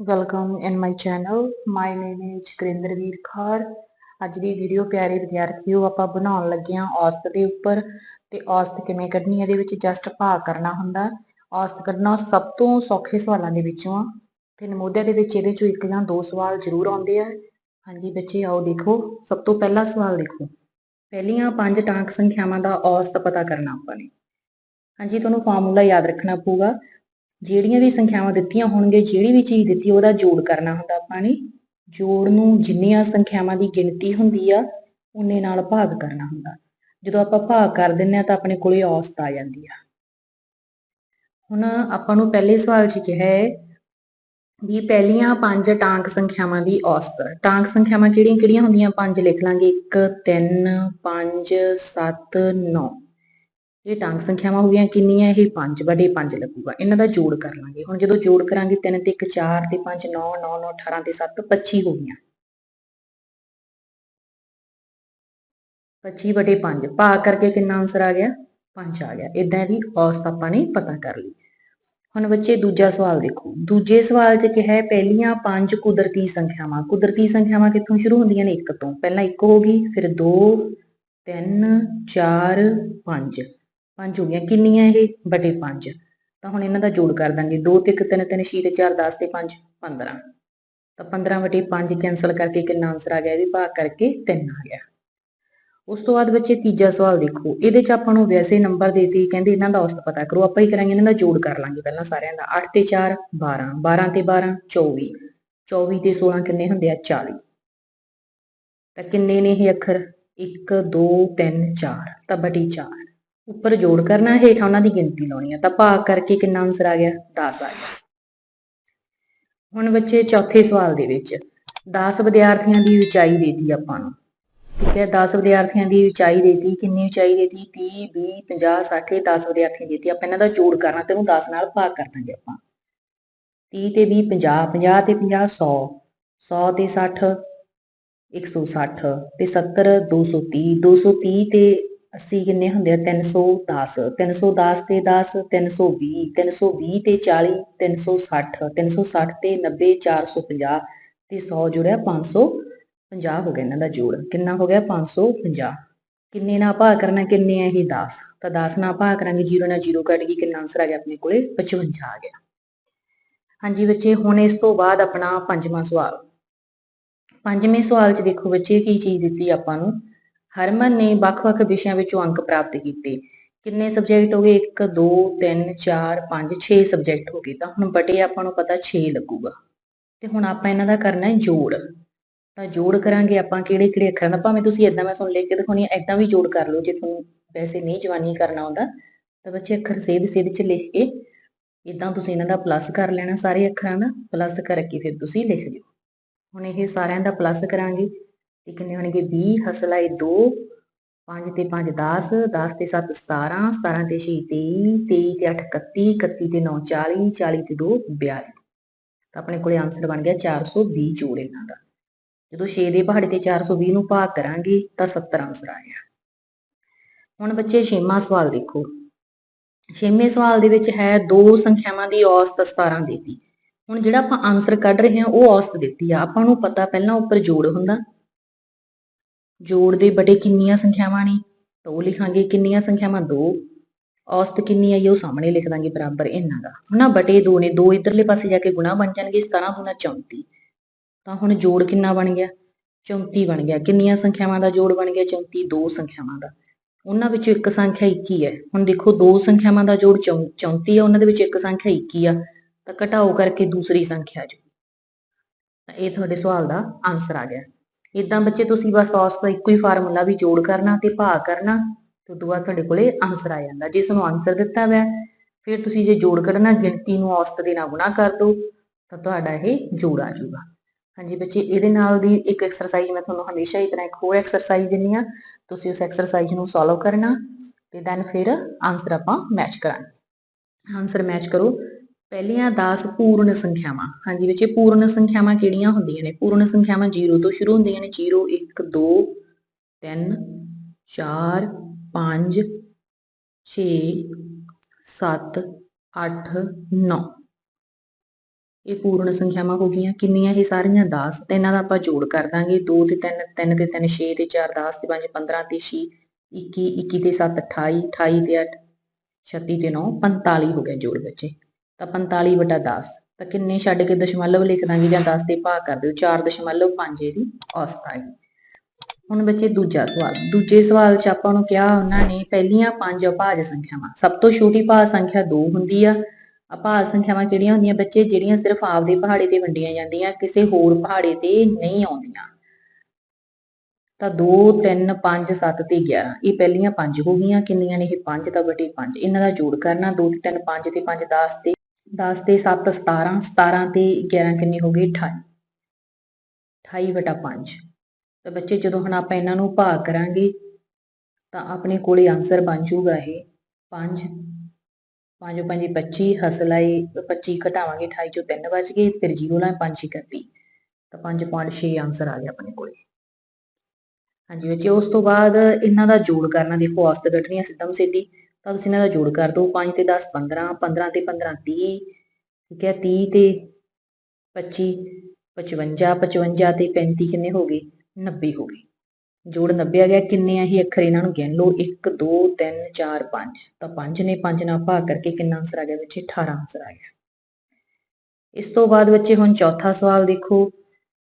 Welcome in my channel my name is Karindervir ਖਾੜ ਅੱਜ ਦੀ video ਪਿਆਰੇ ਵਿਦਿਆਰਥੀਓ, ਆਪਾਂ ਬਣਾਉਣ ਲੱਗੇ ਹਾਂ ਔਸਤ ਦੇ ਉੱਪਰ ਤੇ ਔਸਤ ਕਿਵੇਂ ਕੱਢਣੀ ਇਹਦੇ ਵਿੱਚ ਜਸਟ ਭਾਗ ਕਰਨਾ ਹੁੰਦਾ। ਔਸਤ ਕੱਢਣਾ ਸਭ ਤੋਂ ਸੌਖੇ ਸਵਾਲਾਂ ਦੇ ਵਿੱਚੋਂ ਆ। ਤੇ ਨਮੋਦਿਆ ਦੇ ਵਿੱਚ ਇਹਦੇ ਚੋਂ ਇੱਕ ਜਾਂ ਦੋ ਸਵਾਲ ਜ਼ਰੂਰ ਆਉਂਦੇ ਆ। ਹਾਂਜੀ ਬੱਚੇ, ਆਓ ਦੇਖੋ। ਸਭ ਤੋਂ ਪਹਿਲਾ ਸਵਾਲ ਦੇਖੋ। ਪਹਿਲੀਆਂ ਪੰਜ ਟਾਂਕ ਸੰਖਿਆਵਾਂ ਦਾ ਔਸਤ ਪਤਾ ਕਰਨਾ ਆਪਾਂ ਨੇ। ਹਾਂਜੀ, ਤੁਹਾਨੂੰ ਫਾਰਮੂਲਾ ਯਾਦ ਰੱਖਣਾ ਪਊਗਾ। ਜਿਹੜੀਆਂ ਵੀ ਸੰਖਿਆਵਾਂ ਦਿੱਤੀਆਂ ਹੋਣਗੇ ਜਿਹੜੀ ਵੀ ਚੀਜ਼ ਦਿੱਤੀ, ਉਹਦਾ ਜੋੜ ਕਰਨਾ ਹੁੰਦਾ ਆਪਾਂ ਨੇ। ਜੋੜ ਨੂੰ ਜਿੰਨੀਆਂ ਸੰਖਿਆਵਾਂ ਦੀ ਗਿਣਤੀ ਹੁੰਦੀ ਆ ਉਨੇ ਨਾਲ ਭਾਗ ਕਰਨਾ ਹੁੰਦਾ। ਜਦੋਂ ਆਪਾਂ ਭਾਗ ਕਰ ਦਿੰਨੇ ਆ, ਤਾਂ ਆਪਣੇ ਕੋਲੇ ਔਸਤ ਆ ਜਾਂਦੀ ਆ। ਹੁਣ ਆਪਾਂ ਨੂੰ ਪਹਿਲੇ ਸਵਾਲ 'ਚ ਕਿਹਾ ਹੈ ਵੀ ਪਹਿਲੀਆਂ ਪੰਜ ਟਾਂਕ ਸੰਖਿਆਵਾਂ ਦੀ ਔਸਤ। ਟਾਂਕ ਸੰਖਿਆਵਾਂ ਕਿਹੜੀਆਂ ਕਿਹੜੀਆਂ ਹੁੰਦੀਆਂ? ਪੰਜ ਲਿਖ ਲਾਂਗੇ। 1 3 5 7 9 ਇਹ ਟਾਂਕ ਸੰਖਿਆਵਾਂ ਹੋ ਗਈਆਂ, ਕਿੰਨੀਆਂ ਇਹ 5 ਬੜੇ 5 ਲੱਗੂਗਾ। ਇਹਨਾਂ ਦਾ ਜੋੜ ਕਰ ਲਾਂਗੇ। ਹੁਣ ਜਦੋਂ ਜੋੜ ਕਰਾਂਗੇ 3 ਤੇ 1 4 ਤੇ 5 9 9 9 18 ਤੇ 7 25 ਹੋ ਗਈਆਂ। 25 ਬਟੇ 5 ਭਾਗ ਕਰਕੇ ਕਿੰਨਾ ਆਨਸਰ ਆ ਗਿਆ? 5 ਆ ਗਿਆ। ਇਦਾਂ ਦੀ ਔਸਤ ਆਪਾਂ ਨੇ ਪਤਾ ਕਰ ਲਈ। ਹੁਣ ਬੱਚੇ ਦੂਜਾ ਸਵਾਲ ਦੇਖੋ। ਦੂਜੇ ਸਵਾਲ 'ਚ ਕਿਹਾ ਹੈ, ਪਹਿਲੀਆਂ ਪੰਜ ਕੁਦਰਤੀ ਸੰਖਿਆਵਾਂ। ਕੁਦਰਤੀ ਸੰਖਿਆਵਾਂ ਕਿੱਥੋਂ ਸ਼ੁਰੂ ਹੁੰਦੀਆਂ ਨੇ? 1 ਤੋਂ। ਪਹਿਲਾਂ 1 ਹੋ ਗਈ, ਫਿਰ 2 3 4 5 ਪੰਜ ਹੋ ਗਈਆਂ, ਕਿੰਨੀਆਂ ਇਹ? ਬਟੇ 5 ਤਾਂ ਹੁਣ ਇਹਨਾਂ ਦਾ ਜੋੜ ਕਰ ਦਾਂਗੇ। 2 ਤੇ 1 3 3 6 ਤੇ 4 10 ਤੇ 5 15 ਤਾਂ 15 ਬਟੇ 5 ਕੈਨਸਲ ਕਰਕੇ ਕਿੰਨਾ ਆਨਸਰ ਆ ਗਿਆ ਇਹ ਵੀ ਭਾਗ ਕਰਕੇ 3 ਆ ਗਿਆ। ਉਸ ਤੋਂ ਬਾਅਦ ਬੱਚੇ ਤੀਜਾ ਸਵਾਲ ਦੇਖੋ। ਇਹਦੇ ਚ ਆਪਾਂ ਨੂੰ ਵੈਸੇ ਨੰਬਰ ਦੇਤੀ, ਕਹਿੰਦੇ ਇਹਨਾਂ ਦਾ ਔਸਤ ਪਤਾ ਕਰੋ। ਆਪਾਂ ਹੀ ਕਰਾਂਗੇ, ਇਹਨਾਂ ਦਾ ਜੋੜ ਕਰ ਲਾਂਗੇ ਪਹਿਲਾਂ ਸਾਰਿਆਂ ਦਾ। 8 ਤੇ 4 12 12 ਤੇ 12 24 24 ਤੇ 16 ਕਿੰਨੇ ਹੁੰਦੇ ਆ? 40 ਤਾਂ ਕਿੰਨੇ ਨੇ ਇਹ ਅੱਖਰ? 1 2 3 4 ਤਾਂ ਬਟੀ 4 ਉੱਪਰ ਜੋੜ ਕਰਨਾ, ਹੇਠਾਂ ਉਹਨਾਂ ਦੀ ਗਿਣਤੀ ਲਾਉਣੀ ਆ। ਤਾਂ ਭਾਗ ਕਰਕੇ ਕਿੰਨਾ ਆਨਸਰ ਆ ਗਿਆ? 10 ਆ ਗਿਆ। ਹੁਣ ਬੱਚੇ ਚੌਥੇ ਸਵਾਲ ਦੇ ਵਿੱਚ 10 ਵਿਦਿਆਰਥੀਆਂ ਦੀ ਉਚਾਈ ਦੇਤੀ ਆਪਾਂ ਨੂੰ। ਠੀਕ ਹੈ 10 ਵਿਦਿਆਰਥੀਆਂ ਦੀ ਉਚਾਈ ਦੇਤੀ, ਕਿੰਨੀ ਉਚਾਈ ਦੇਤੀ? 30 20 50 60 10 ਵਿਦਿਆਰਥੀਆਂ ਦੇਤੀ। ਆਪਾਂ ਇਹਨਾਂ ਦਾ ਜੋੜ ਕਰਨਾ ਤੇ ਉਹਨੂੰ 10 ਨਾਲ ਭਾਗ ਕਰ ਦਾਂਗੇ ਆਪਾਂ। 30 ਤੇ 20 50 50 ਤੇ 50 100 100 ਤੇ 60 160 ਤੇ 70 230 230 ਤੇ 80 ਕਿੰਨੇ ਹੁੰਦੇ ਆ? 310 310 ਤੇ 10 320 320 ਤੇ 40 360 360 ਤੇ 90 450 ਤੇ 100 ਜੁੜਿਆ 550 ਹੋ ਗਿਆ ਇਹਨਾਂ ਦਾ ਜੋੜ। ਕਿੰਨਾ ਹੋ ਗਿਆ? 550 ਕਿੰਨੇ ਨਾਲ ਭਾਗ ਕਰਨਾ, ਕਿੰਨੇ ਆ ਇਹ 10 ਤਾਂ 10 ਨਾਲ ਭਾਗ ਕਰਾਂਗੇ 0 ਨਾਲ 0 ਕੱਟ ਗਈ ਕਿੰਨਾ ਆਨਸਰ ਆ ਗਿਆ ਆਪਣੇ ਕੋਲੇ? 55 ਆ ਗਿਆ। ਹਾਂਜੀ ਬੱਚੇ, ਹੁਣ ਇਸ ਤੋਂ ਬਾਅਦ ਆਪਣਾ ਪੰਜਵਾਂ ਸਵਾਲ। ਪੰਜਵੇਂ ਸਵਾਲ 'ਚ ਦੇਖੋ ਬੱਚੇ, ਕੀ ਚੀਜ਼ ਦਿੱਤੀ ਆਪਾਂ ਨੂੰ? ਹਰਮਨ ਨੇ ਵੱਖ-ਵੱਖ ਵਿਸ਼ਿਆਂ ਵਿੱਚੋਂ ਅੰਕ ਪ੍ਰਾਪਤ ਕੀਤੇ। ਕਿੰਨੇ ਸਬਜੈਕਟ ਹੋ ਗਏ? 1 2 3 4 5 6 ਸਬਜੈਕਟ ਹੋ ਗਏ। ਤਾਂ ਹੁਣ ਬਟੇ ਆਪਾਂ ਨੂੰ ਪਤਾ 6 ਲੱਗੂਗਾ। ਤੇ ਹੁਣ ਆਪਾਂ ਇਹਨਾਂ ਦਾ ਕਰਨਾ ਹੈ ਜੋੜ। ਤਾਂ ਜੋੜ ਕਰਾਂਗੇ ਆਪਾਂ ਕਿਹੜੇ ਕਿਹੜੇ ਅੱਖਰਾਂ ਦਾ? ਭਾਵੇਂ ਤੁਸੀਂ ਇਦਾਂ ਮੈਂ ਸੁਣ ਲਿਖ ਕੇ ਦਿਖਾਉਣੀ ਹੈ ਇਦਾਂ ਵੀ ਜੋੜ ਕਰ ਲਓ ਜੇ ਤੁਹਾਨੂੰ ਵੈਸੇ ਨਹੀਂ ਜਵਾਨੀ ਕਰਨਾ ਆਉਂਦਾ। ਤਾਂ ਬੱਚੇ ਅੱਖਰ ਸੇਧ ਸੇਧ ਚ ਲਿਖ ਕੇ ਇਦਾਂ ਤੁਸੀਂ ਇਹਨਾਂ ਦਾ ਪਲੱਸ ਕਰ ਲੈਣਾ ਸਾਰੇ ਅੱਖਰਾਂ ਦਾ। ਪਲੱਸ ਕਰਕੇ ਫਿਰ ਤੁਸੀਂ ਲਿਖ ਲਿਓ ਹੁਣ ਇਹ ਸਾਰਿਆਂ ਦਾ ਪਲੱਸ ਕਰਾਂਗੇ। ਤੇ ਕਿੰਨੇ ਹੋਣਗੇ 20 ਹਸਲਾਏ 2 5 ਤੇ 5 10 10 ਤੇ 7 17 17 ਤੇ 6 23 23 ਤੇ 8 31 31 ਤੇ 9 40 40 ਤੇ 2 42 ਤਾਂ ਆਪਣੇ ਕੋਲੇ ਆਨਸਰ ਬਣ ਗਿਆ 420 ਜੋੜ ਇਹਨਾਂ ਦਾ। ਜਦੋਂ 6 ਦੇ ਪਹਾੜੇ ਤੇ 420 ਨੂੰ ਭਾਗ ਕਰਾਂਗੇ, ਤਾਂ 70 ਆਨਸਰ ਆ ਹੁਣ ਬੱਚੇ ਛੇਵਾਂ ਸਵਾਲ ਦੇਖੋ। ਛੇਵੇਂ ਸਵਾਲ ਦੇ ਵਿੱਚ ਹੈ ਦੋ ਸੰਖਿਆਵਾਂ ਦੀ ਔਸਤ 17 ਦਿੱਤੀ ਹੁਣ ਜਿਹੜਾ ਆਪਾਂ ਆਨਸਰ ਕੱਢ ਰਹੇ ਹਾਂ, ਉਹ ਔਸਤ ਦਿੱਤੀ ਆ। ਆਪਾਂ ਨੂੰ ਪਤਾ ਪਹਿਲਾਂ ਉੱਪਰ ਜੋੜ ਹੁੰਦਾ। ਜੋੜ ਦੇ ਬਟੇ ਕਿੰਨੀਆਂ ਸੰਖਿਆਵਾਂ ਨੇ? ਤਾਂ ਉਹ ਲਿਖਾਂਗੇ, ਕਿੰਨੀਆਂ ਸੰਖਿਆਵਾਂ? 2 ਔਸਤ ਕਿੰਨੀ ਆਈ, ਉਹ ਸਾਹਮਣੇ ਲਿਖ ਦਾਂਗੇ, ਬਰਾਬਰ ਇਹਨਾਂ ਦਾ। ਹੁਣ ਬਟੇ 2 ਨੇ 2 ਇਧਰਲੇ ਪਾਸੇ ਜਾ ਕੇ ਗੁਣਾ ਬਣ ਜਾਣਗੇ 17 ਗੁਣਾ 34 ਤਾਂ ਹੁਣ ਜੋੜ ਕਿੰਨਾ ਬਣ ਗਿਆ? 34 ਬਣ ਗਿਆ। ਕਿੰਨੀਆਂ ਸੰਖਿਆਵਾਂ ਦਾ ਜੋੜ ਬਣ ਗਿਆ? 34 ਦੋ ਸੰਖਿਆਵਾਂ ਦਾ। ਉਹਨਾਂ ਵਿੱਚੋਂ ਇੱਕ ਸੰਖਿਆ 21 ਹੈ। ਹੁਣ ਦੇਖੋ, ਦੋ ਸੰਖਿਆਵਾਂ ਦਾ ਜੋੜ 34 ਹੈ ਉਹਨਾਂ ਦੇ ਵਿੱਚ ਇੱਕ ਸੰਖਿਆ 21 ਆ। ਤਾਂ ਘਟਾਓ ਕਰਕੇ ਦੂਸਰੀ ਸੰਖਿਆ ਜੋ। ਤਾਂ ਇਹ ਤੁਹਾਡੇ ਸਵਾਲ ਦਾ ਆਨਸਰ ਆ ਗਿਆ। ਇਦਾਂ ਬੱਚੇ ਤੁਸੀਂ ਬਸ ਔਸਤ ਦਾ ਇੱਕੋ ਹੀ ਫਾਰਮੂਲਾ ਵੀ ਜੋੜ ਕਰਨਾ ਤੇ ਭਾਗ ਕਰਨਾ, ਤੇ ਉਦੋਂ ਬਾਅਦ ਤੁਹਾਡੇ ਕੋਲੇ ਆਨਸਰ ਆ ਜਾਂਦਾ। ਜਿਸ ਨੂੰ ਆਨਸਰ ਦਿੱਤਾ ਹੋਇਆ, ਫਿਰ ਤੁਸੀਂ ਜੇ ਜੋੜ ਕੱਢਣਾ, ਗਿਣਤੀ ਨੂੰ ਔਸਤ ਦੇ ਨਾਲ ਗੁਣਾ ਕਰ ਦਿਓ ਤਾਂ ਤੁਹਾਡਾ ਇਹ ਜੋੜ ਆ ਜਾਊਗਾ। ਹਾਂਜੀ ਬੱਚੇ, ਇਹਦੇ ਨਾਲ ਦੀ ਇੱਕ ਐਕਸਰਸਾਈਜ਼ ਮੈਂ ਤੁਹਾਨੂੰ ਹਮੇਸ਼ਾ ਹੀ ਤਰ੍ਹਾਂ ਇੱਕ ਹੋਰ ਐਕਸਰਸਾਈਜ਼ ਦਿੰਨੀ ਆ ਤੁਸੀਂ ਉਸ ਐਕਸਰਸਾਈਜ਼ ਨੂੰ ਸੋਲਵ ਕਰਨਾ, ਤੇ ਦੈਨ ਫਿਰ ਆਨਸਰ ਆਪਾਂ ਮੈਚ ਕਰਾਂਗੇ। ਆਨਸਰ ਮੈਚ ਕਰੋ। ਪਹਿਲੀਆਂ 10 ਪੂਰਨ ਸੰਖਿਆਵਾਂ, ਹਾਂਜੀ ਬੱਚੇ ਪੂਰਨ ਸੰਖਿਆਵਾਂ ਕਿਹੜੀਆਂ ਹੁੰਦੀਆਂ ਨੇ? ਪੂਰਨ ਸੰਖਿਆਵਾਂ 0 ਤੋਂ ਸ਼ੁਰੂ ਹੁੰਦੀਆਂ ਨੇ 0 1 2 3 4 5 6 7 8 9 ਇਹ ਪੂਰਨ ਸੰਖਿਆਵਾਂ ਹੋ ਗਈਆਂ। ਕਿੰਨੀਆਂ ਇਹ ਸਾਰੀਆਂ? 10 ਤੇ ਇਹਨਾਂ ਦਾ ਆਪਾਂ ਜੋੜ ਕਰ ਦਾਂਗੇ। 2 ਤੇ 3 3 ਤੇ 3 6 ਤੇ 4 10 ਤੇ 5 15 ਤੇ 6 21 21 ਤੇ 7 28 28 ਤੇ 8 36 ਤੇ 9 45 ਹੋ ਗਿਆ ਜੋੜ ਬੱਚੇ। ਤਾਂ 45 ਵਟਾ 10 ਤਾਂ ਕਿੰਨੇ ਛੱਡ ਕੇ ਦਸ਼ਮਲਵ ਲਿਖ ਦਾਂਗੇ ਜਾਂ 10 ਤੇ ਭਾਗ ਕਰ ਦਿਓ। 4.5 ਇਹਦੀ ਔਸਤ ਆ ਗਈ। ਹੁਣ ਬੱਚੇ ਦੂਜਾ ਸਵਾਲ। ਦੂਜੇ ਸਵਾਲ 'ਚ ਆਪਾਂ ਨੂੰ ਕਿਹਾ ਉਹਨਾਂ ਨੇ ਪਹਿਲੀਆਂ ਪੰਜ ਅਭਾਜ ਸੰਖਿਆਵਾਂ। ਸਭ ਤੋਂ ਛੋਟੀ ਭਾਜ ਸੰਖਿਆ 2 ਹੁੰਦੀ ਆ। ਅਭਾਜ ਸੰਖਿਆਵਾਂ ਕਿਹੜੀਆਂ ਹੁੰਦੀਆਂ? ਬੱਚੇ ਜਿਹੜੀਆਂ ਸਿਰਫ ਆਪਦੇ ਪਹਾੜੇ ਤੇ ਵੰਡੀਆਂ ਜਾਂਦੀਆਂ, ਕਿਸੇ ਹੋਰ ਪਹਾੜੇ ਤੇ ਨਹੀਂ ਆਉਂਦੀਆਂ। ਤਾਂ 2 3 5 7 ਤੇ 11 ਇਹ ਪਹਿਲੀਆਂ ਪੰਜ ਹੋ ਗਈਆਂ। ਕਿੰਨੀਆਂ ਨੇ ਇਹ ਪੰਜ? ਤਾਂ ਬਟੇ ਪੰਜ। ਇਹਨਾਂ ਦਾ ਜੋੜ ਕਰਨਾ। 2 ਤੇ 3 5 ਤੇ 5 10 ਤੇ 10 ਤੇ 7 17 17 ਤੇ 11 ਕਿੰਨੇ ਹੋ ਗਏ 28 28 ਵਟਾ 5 ਤਾਂ ਬੱਚੇ, ਜਦੋਂ ਹੁਣ ਆਪਾਂ ਇਹਨਾਂ ਨੂੰ ਭਾਗ ਕਰਾਂਗੇ, ਤਾਂ ਆਪਣੇ ਕੋਲੇ ਆਨਸਰ ਬਣ ਜਾਊਗਾ ਇਹ। 5 5 5 25 ਹਸਲਾਈ 25 ਘਟਾਵਾਂਗੇ 28 ਚੋਂ 3 ਬਚ ਗਏ, ਫਿਰ 0 ਲਾ 5 31 ਤਾਂ 5.6 ਆਨਸਰ ਆ ਗਿਆ ਆਪਣੇ ਕੋਲੇ। ਹਾਂਜੀ ਬੱਚੇ, ਉਸ ਤੋਂ ਬਾਅਦ ਇਹਨਾਂ ਦਾ ਜੋੜ ਕਰਨਾ, ਦੇਖੋ ਔਸਤ ਕੱਢਣੀ ਹੈ ਸਿੱਧਮ ਸਿੱਧੀ ਤਾਂ ਤੁਸੀਂ ਇਹਨਾਂ ਦਾ ਜੋੜ ਕਰ ਦਿਓ 5 ਤੇ 10 15 15 ਤੇ 15 30 ਠੀਕ ਹੈ 30 ਤੇ 25 55 55 ਤੇ 35 ਕਿੰਨੇ ਹੋ ਗਏ? 90 ਹੋ ਗਏ। ਜੋੜ 90 ਆ ਗਿਆ, ਕਿੰਨੇ ਆ ਇਹ ਅੱਖਰ ਇਹਨਾਂ ਨੂੰ ਗਿਣ ਲਓ 1 2 3 4 5 ਤਾਂ 5 ਨੇ 5 ਨਾਲ ਭਾਗ ਕਰਕੇ ਕਿੰਨਾ ਆਨਸਰ ਆ ਗਿਆ ਬੱਚੇ? 18 ਆਨਸਰ ਆ ਗਿਆ। ਇਸ ਤੋਂ ਬਾਅਦ ਬੱਚੇ ਹੁਣ ਚੌਥਾ ਸਵਾਲ ਦੇਖੋ।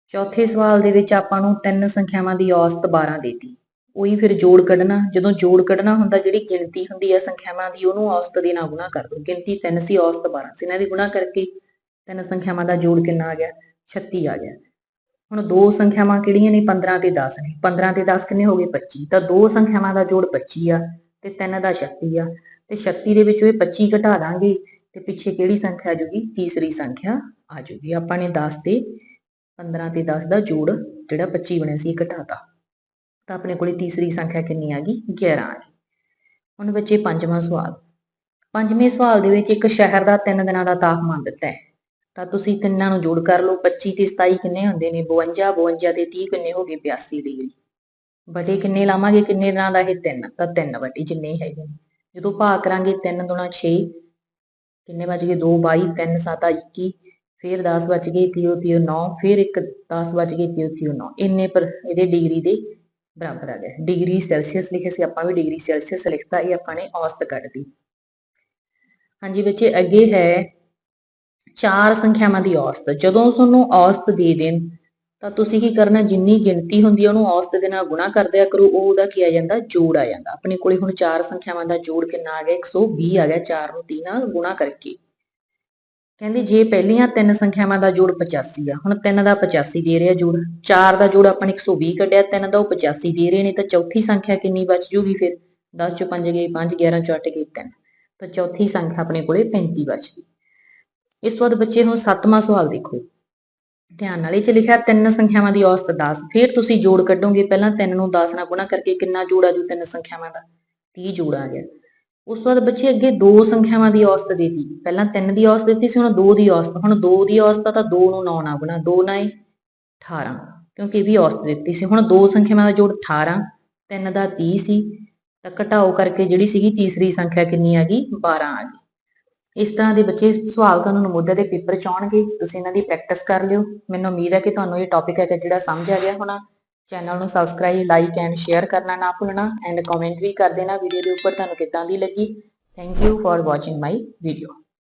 ਚੌਥੇ ਸਵਾਲ ਦੇ ਵਿੱਚ ਆਪਾਂ ਨੂੰ ਤਿੰਨ ਸੰਖਿਆਵਾਂ ਦੀ ਔਸਤ 12 ਦੇਤੀ। ਉਹੀ ਫਿਰ ਜੋੜ ਕੱਢਣਾ, ਜਦੋਂ ਜੋੜ ਕੱਢਣਾ ਹੁੰਦਾ, ਜਿਹੜੀ ਗਿਣਤੀ ਹੁੰਦੀ ਹੈ ਸੰਖਿਆਵਾਂ ਦੀ, ਉਹਨੂੰ ਔਸਤ ਦੇ ਨਾਲ ਗੁਣਾ ਕਰ ਦਿਓ ਗਿਣਤੀ 3 ਸੀ, ਔਸਤ 12 ਸੀ। ਇਹਨਾਂ ਦੀ ਗੁਣਾ ਕਰਕੇ ਤਿੰਨ ਸੰਖਿਆਵਾਂ ਦਾ ਜੋੜ ਕਿੰਨਾ ਆ ਗਿਆ? 36 ਆ ਗਿਆ। ਹੁਣ ਦੋ ਸੰਖਿਆਵਾਂ ਕਿਹੜੀਆਂ ਨੇ? 15 ਤੇ 10 ਨੇ। 15 ਤੇ 10 ਕਿੰਨੇ ਹੋ ਗਏ? 25 ਤਾਂ ਦੋ ਸੰਖਿਆਵਾਂ ਦਾ ਜੋੜ 25 ਆ ਤੇ ਤਿੰਨ ਦਾ 36 ਆ। ਤੇ 36 ਦੇ ਵਿੱਚੋਂ ਇਹ 25 ਘਟਾ ਦਾਂਗੇ ਤੇ ਪਿੱਛੇ ਕਿਹੜੀ ਸੰਖਿਆ ਆ ਜੂਗੀ? ਤੀਸਰੀ ਸੰਖਿਆ ਆ ਜੂਗੀ। ਆਪਾਂ ਨੇ 10 ਤੇ 15 ਤੇ 10 ਦਾ ਜੋੜ ਜਿਹੜਾ 25 ਬਣਿਆ ਸੀ, ਇਹ ਘਟਾਤਾ ਤਾਂ ਆਪਣੇ ਕੋਲੇ ਤੀਸਰੀ ਸੰਖਿਆ ਕਿੰਨੀ ਆ ਗਈ? 11 ਆ ਗਈ। ਹੁਣ ਬੱਚੇ ਪੰਜਵਾਂ ਸਵਾਲ। ਪੰਜਵੇਂ ਸਵਾਲ ਦੇ ਵਿੱਚ ਇੱਕ ਸ਼ਹਿਰ ਦਾ ਤਿੰਨ ਦਿਨਾਂ ਦਾ ਤਾਪਮਾਨ ਦਿੱਤਾ ਹੈ। ਤਾਂ ਤੁਸੀਂ ਤਿੰਨਾਂ ਨੂੰ ਜੋੜ ਕਰ ਲਓ 25 ਤੇ 27 ਕਿੰਨੇ ਹੁੰਦੇ ਨੇ? 52 52 ਤੇ 30 ਕਿੰਨੇ ਹੋ ਗਏ? 82 ਡਿਗਰੀ ਬਟੇ ਕਿੰਨੇ ਲਾਵਾਂਗੇ? ਕਿੰਨੇ ਦਿਨਾਂ ਦਾ ਇਹ 3 ਤਾਂ 3 ਬਟੇ ਜਿੰਨੇ ਹੈਗੇ ਨੇ। ਜਦੋਂ ਭਾਗ ਕਰਾਂਗੇ 3 ਦੁਣਾ 6 ਕਿੰਨੇ ਬਚ ਗਏ? 2 22 3 7 21 ਫਿਰ 10 ਬਚ ਗਏ 30 30 9 ਫਿਰ ਇੱਕ 10 ਬਚ ਗਏ 30 30 9 ਇੰਨੇ ਪਰ ਇਹਦੇ ਡਿਗਰੀ ਦੇ ਬਰਾਬਰ ਆ ਗਿਆ। ਡਿਗਰੀ ਸੈਲਸੀਅਸ ਲਿਖੇ ਸੀ, ਆਪਾਂ ਵੀ ਡਿਗਰੀ ਸੈਲਸੀਅਸ ਲਿਖਤਾ, ਇਹ ਆਪਾਂ ਨੇ ਔਸਤ ਕੱਢਦੀ ਹਾਂਜੀ ਬੱਚੇ, ਅੱਗੇ ਹੈ ਚਾਰ ਸੰਖਿਆਵਾਂ ਦੀ ਔਸਤ। ਜਦੋਂ ਤੁਹਾਨੂੰ ਔਸਤ ਦੇ ਦੇਣ, ਤਾਂ ਤੁਸੀਂ ਕੀ ਕਰਨਾ, ਜਿੰਨੀ ਗਿਣਤੀ ਹੁੰਦੀ ਹੈ ਉਹਨੂੰ ਔਸਤ ਦੇ ਨਾਲ ਗੁਣਾ ਕਰ ਦਿਆ ਕਰੋ, ਉਹ ਉਹਦਾ ਕੀ ਆ ਜਾਂਦਾ, ਜੋੜ ਆ ਜਾਂਦਾ। ਆਪਣੇ ਕੋਲੇ ਹੁਣ ਚਾਰ ਸੰਖਿਆਵਾਂ ਦਾ ਜੋੜ ਕਿੰਨਾ ਆ ਗਿਆ? 120 ਆ ਗਿਆ 4 ਨੂੰ 3 ਨਾਲ ਗੁਣਾ ਕਰਕੇ। ਕਹਿੰਦੇ ਜੇ ਪਹਿਲੀਆਂ ਤਿੰਨ ਸੰਖਿਆਵਾਂ ਦਾ ਜੋੜ 85 ਆ, ਹੁਣ ਤਿੰਨ ਦਾ 85 ਦੇ ਰਿਹਾ ਜੋੜ 4 ਦਾ ਜੋੜ ਆਪਾਂ ਨੇ 120 ਕੱਢਿਆ, ਤਿੰਨ ਦਾ ਉਹ 85 ਦੇ ਰਹੇ ਨੇ, ਤਾਂ ਚੌਥੀ ਸੰਖਿਆ ਕਿੰਨੀ ਬਚ ਜੂਗੀ ਫਿਰ? 10 ਚੋਂ 5 ਗਏ 5 11 ਚੋਂ 8 ਗਏ 3 ਤਾਂ ਚੌਥੀ ਸੰਖਿਆ ਆਪਣੇ ਕੋਲੇ 35 ਬਚ ਗਈ। ਇਸ ਤੋਂ ਬਾਅਦ ਬੱਚੇ ਹੁਣ ਸੱਤਵਾਂ ਸਵਾਲ ਦੇਖੋ। ਧਿਆਨ ਨਾਲ ਇਹ ਚ ਲਿਖਿਆ ਤਿੰਨ ਸੰਖਿਆਵਾਂ ਦੀ ਔਸਤ 10 ਫਿਰ ਤੁਸੀਂ ਜੋੜ ਕੱਢੋਗੇ, ਪਹਿਲਾਂ 3 ਨੂੰ 10 ਨਾਲ ਗੁਣਾ ਕਰਕੇ ਕਿੰਨਾ ਜੋੜ ਆ ਜੂ ਤਿੰਨ ਸੰਖਿਆਵਾਂ ਦਾ? 30 ਜੋੜ ਆ ਗਿਆ। ਉਸ ਤੋਂ ਬਾਅਦ ਬੱਚੇ ਅੱਗੇ ਦੋ ਸੰਖਿਆਵਾਂ ਦੀ ਔਸਤ ਦੇਤੀ। ਪਹਿਲਾਂ 3 ਦੀ ਔਸਤ ਦਿੱਤੀ ਸੀ, ਹੁਣ 2 ਦੀ ਔਸਤ। ਹੁਣ 2 ਦੀ ਔਸਤ ਆ ਤਾਂ 2 ਨੂੰ 9 ਨਾਲ ਗੁਣਾ 2 ਨਾਲ 18 ਕਿਉਂਕਿ ਇਹ ਵੀ ਔਸਤ ਦਿੱਤੀ ਸੀ। ਹੁਣ ਦੋ ਸੰਖਿਆਵਾਂ ਦਾ ਜੋੜ 18 3 ਦਾ 30 ਸੀ। ਤਾਂ ਘਟਾਓ ਕਰਕੇ ਜਿਹੜੀ ਸੀਗੀ ਤੀਸਰੀ ਸੰਖਿਆ ਕਿੰਨੀ ਆ ਗਈ? 12 ਆ ਗਈ। ਇਸ ਤਰ੍ਹਾਂ ਦੇ ਬੱਚੇ ਸਵਾਲ ਤੁਹਾਨੂੰ ਨਮੂਦੇ ਦੇ ਪੇਪਰ ਚ ਆਉਣਗੇ। ਤੁਸੀਂ ਇਹਨਾਂ ਦੀ ਪ੍ਰੈਕਟਿਸ ਕਰ ਲਿਓ। ਮੈਨੂੰ ਉਮੀਦ ਹੈ ਕਿ ਤੁਹਾਨੂੰ ਇਹ ਟੌਪਿਕ ਹੈ ਜਿਹੜਾ ਸਮਝ ਆ ਗਿਆ ਹੋਣਾ। ਚੈਨਲ ਨੂੰ ਸਬਸਕ੍ਰਾਈਬ ਲਾਈਕ ਐਂਡ ਸ਼ੇਅਰ ਕਰਨਾ ਨਾ ਭੁੱਲਣਾ ਐਂਡ ਕਮੈਂਟ ਵੀ ਕਰ ਦੇਣਾ ਵੀਡੀਓ ਦੇ ਉੱਪਰ, ਤੁਹਾਨੂੰ ਕਿੱਦਾਂ ਦੀ ਲੱਗੀ? Thank you for watching my video